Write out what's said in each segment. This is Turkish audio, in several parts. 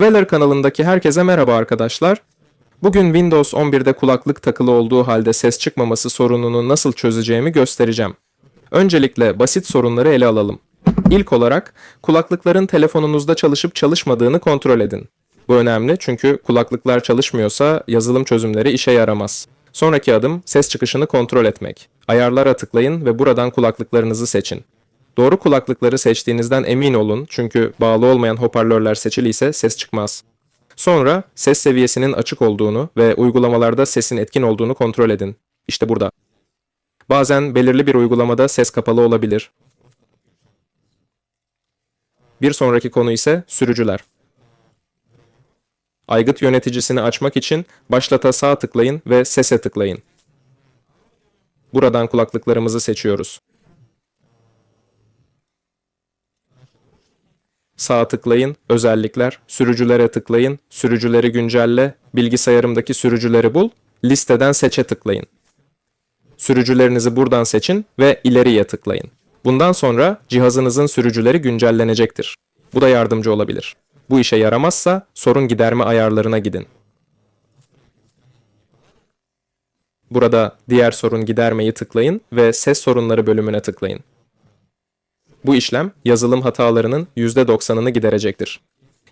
Weller kanalındaki herkese merhaba arkadaşlar. Bugün Windows 11'de kulaklık takılı olduğu halde ses çıkmaması sorununu nasıl çözeceğimi göstereceğim. Öncelikle basit sorunları ele alalım. İlk olarak kulaklıkların telefonunuzda çalışıp çalışmadığını kontrol edin. Bu önemli çünkü kulaklıklar çalışmıyorsa yazılım çözümleri işe yaramaz. Sonraki adım ses çıkışını kontrol etmek. Ayarlara tıklayın ve buradan kulaklıklarınızı seçin. Doğru kulaklıkları seçtiğinizden emin olun çünkü bağlı olmayan hoparlörler seçiliyse ses çıkmaz. Sonra ses seviyesinin açık olduğunu ve uygulamalarda sesin etkin olduğunu kontrol edin. İşte burada. Bazen belirli bir uygulamada ses kapalı olabilir. Bir sonraki konu ise sürücüler. Aygıt yöneticisini açmak için başlata sağ tıklayın ve sese tıklayın. Buradan kulaklıklarımızı seçiyoruz. Sağa tıklayın, özellikler, sürücülere tıklayın, sürücüleri güncelle, bilgisayarımdaki sürücüleri bul, listeden seçe tıklayın. Sürücülerinizi buradan seçin ve ileriye tıklayın. Bundan sonra cihazınızın sürücüleri güncellenecektir. Bu da yardımcı olabilir. Bu işe yaramazsa sorun giderme ayarlarına gidin. Burada diğer sorun gidermeyi tıklayın ve ses sorunları bölümüne tıklayın. Bu işlem yazılım hatalarının %90'ını giderecektir.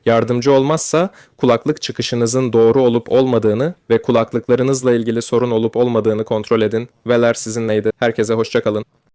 Yardımcı olmazsa kulaklık çıkışınızın doğru olup olmadığını ve kulaklıklarınızla ilgili sorun olup olmadığını kontrol edin. Veler sizinleydi. Herkese hoşçakalın.